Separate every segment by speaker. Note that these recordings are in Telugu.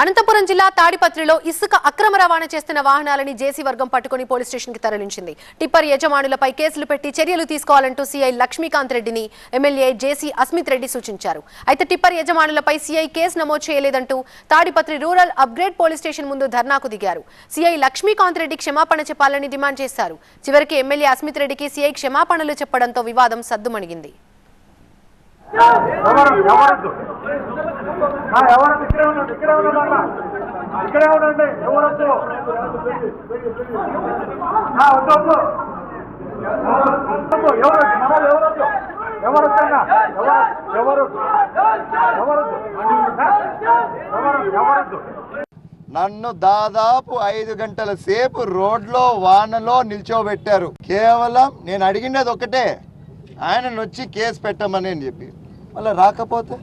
Speaker 1: అనంతపురం జిల్లా తాడిపత్రిలో ఇసుక అక్రమ రవాణా చేస్తున్న వాహనాలని జేసీ వర్గం పట్టుకుని పోలీస్ స్టేషన్కి తరలించింది. టిప్పర్ యజమానులపై కేసులు పెట్టి చర్యలు తీసుకోవాలంటూ సీఐ లక్ష్మీకాంత్ రెడ్డిని ఎమ్మెల్యే జేసీ అస్మిత్ రెడ్డి సూచించారు. అయితే టిప్పర్ యజమానులపై సీఐ కేసు నమోదు చేయలేదంటూ Tadipatri rural upgrade police station ముందు ధర్నాకు దిగారు. సీఐ లక్ష్మీకాంత్ రెడ్డి క్షమాపణ చెప్పాలని డిమాండ్ చేశారు. చివరికి ఎమ్మెల్యే అస్మిత్ రెడ్డికి సీఐ క్షమాపణలు చెప్పడంతో వివాదం సద్దుమణిగింది.
Speaker 2: ఎవరు? ఇక్కడే ఉండండి ఇక్కడే ఉండండి అన్న. ఇక్కడే ఉండండి ఎవరొద్దు ఆ, వద్దు వద్దు వద్దు, ఎవరు? మనోళ్ళు ఎవరు ఎవరొద్దు ఎవరు ఎవరొద్దు ఎవరొద్దు ఆ, ఎవరు? ఎవరొద్దు
Speaker 3: నన్ను దాదాపు ఐదు గంటల సేపు రోడ్లో వానలో నిల్చోబెట్టారు. కేవలం నేను అడిగినది ఒకటే ఆయనను వచ్చి కేసు పెట్టమని అని చెప్పి. మళ్ళీ రాకపోతే?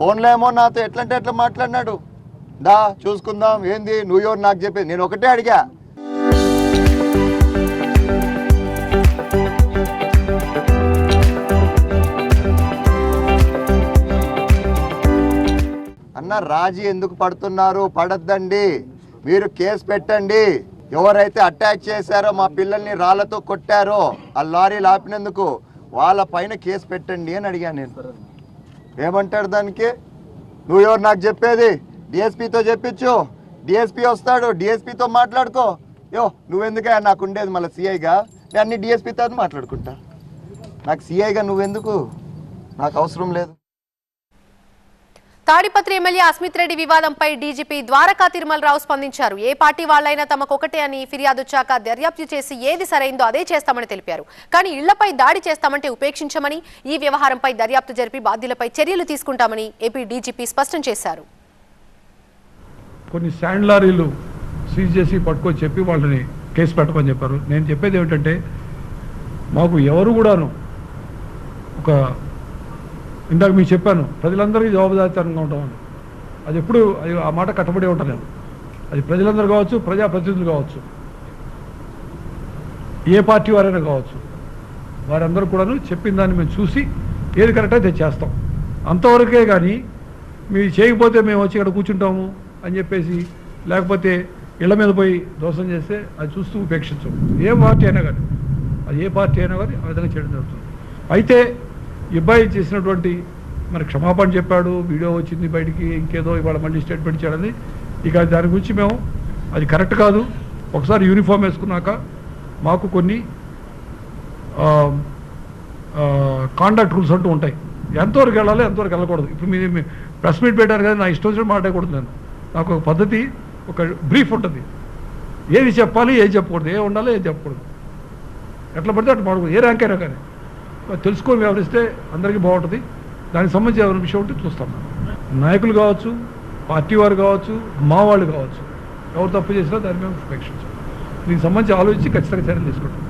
Speaker 3: ఫోన్లో ఏమో నాతో ఎట్లంటే ఎట్లా మాట్లాడినాడు. దా చూసుకుందాం. ఏంది? నువ్వు ఎవరు నాకు చెప్పి నేను ఒకటే అడిగా. అన్న రాజీ ఎందుకు పడుతున్నారు? పడద్దండి. మీరు కేసు పెట్టండి. ఎవరైతే అటాక్ చేశారో మా పిల్లల్ని రాళ్ళతో కొట్టారో ఆ లారీలు ఆపినందుకు వాళ్ళ పైన కేసు పెట్టండి అని అడిగాను నేను. ఏమంటాడు దానికి? నువ్వు ఎవరు నాకు చెప్పేది? డిఎస్పీతో చెప్పించు. డిఎస్పీ వస్తాడు. డిఎస్పీతో మాట్లాడుకో. యో నువ్వెందుకే నాకు ఉండేది మళ్ళీ సిఐగా నేను అన్ని డిఎస్పీతో మాట్లాడుకుంటా. నాకు సిఐగా నువ్వెందుకు? నాకు అవసరం లేదు.
Speaker 1: తాడిపత్రి ఎమ్మెల్యే అస్మిత్ రెడ్డి వివాదంపై డీజీపీ ద్వారకా తిరుమలరావు స్పందించారు. ఏ పార్టీ వాళ్ళైనా తమకొకటే అని ఫిర్యాదు వచ్చాక దర్యాప్తు చేసి ఏది సరైందో అదే చేస్తామని తెలిపారు. కానీ ఇళ్ళపై దాడి చేస్తామంటే ఉపేక్షించమని ఈ వ్యవహారంపై దర్యాప్తు జరిపి బాధ్యులపై చర్యలు తీసుకుంటామని ఏపీ డీజీపీ స్పష్టం చేశారు.
Speaker 4: కొన్ని శాండ్ లారీలు సీజ్ చేసి పట్టుకొని చెప్పి వాళ్ళని కేసు పెట్టమని చెప్పారు. నేను చెప్పేది ఏమిటంటే మాకు ఎవరు కూడాను ఒక ఇందాక మీకు చెప్పాను ప్రజలందరికీ జవాబుదారితనంగా ఉంటామని అది ఎప్పుడు అది ఆ మాట కట్టబడి ఉంటాను అది ప్రజలందరూ కావచ్చు ప్రజాప్రతినిధులు కావచ్చు ఏ పార్టీ వారైనా కావచ్చు. వారందరూ కూడాను చెప్పిన దాన్ని మేము చూసి ఏది కరెక్ట్ అయితే చేస్తాం. అంతవరకే కానీ మీరు చేయకపోతే మేము వచ్చి ఇక్కడ కూర్చుంటాము అని చెప్పేసి లేకపోతే ఇళ్ళ మీద పోయి దోషం చేస్తే అది చూస్తూ ఉపేక్షించం ఏ పార్టీ అయినా కానీ అది ఏ పార్టీ అయినా కానీ ఆ విధంగా చేయడం జరుగుతుంది. అయితే ఇబ్బాయి చేసినటువంటి మరి క్షమాపణ చెప్పాడు వీడియో వచ్చింది బయటికి ఇంకేదో ఇవాళ మళ్ళీ స్టేట్మెంట్ ఇచ్చాడని ఇక దాని గురించి మేము అది కరెక్ట్ కాదు. ఒకసారి యూనిఫామ్ వేసుకున్నాక మాకు కొన్ని కాండక్ట్ రూల్స్ అంటూ ఉంటాయి. ఎంతవరకు వెళ్ళాలి ఎంతవరకు వెళ్ళకూడదు. ఇప్పుడు మీరు ప్రెస్ మీట్ పెట్టారు కదా నా ఇష్టం వచ్చిన మాట్లాడకూడదు నేను. నాకు ఒక పద్ధతి ఒక బ్రీఫ్ ఉంటుంది. ఏది చెప్పాలి ఏది చెప్పకూడదు. ఏ ఉండాలి ఏది చెప్పకూడదు. ఎట్లా పడితే అట్లా మాడకూడదు ఏ ర్యాంక్ అయినా కానీ. తెలుసుకొని వ్యవహరిస్తే అందరికీ బాగుంటుంది. దానికి సంబంధించి ఎవరి విషయం ఉంటే చూస్తాం నాయకులు కావచ్చు పార్టీ వారు కావచ్చు మా వాళ్ళు కావచ్చు. ఎవరు తప్పు చేసినా దాన్ని మేము ఉపేక్షించాం దీనికి సంబంధించి ఆలోచించి ఖచ్చితంగా చర్యలు తీసుకుంటాం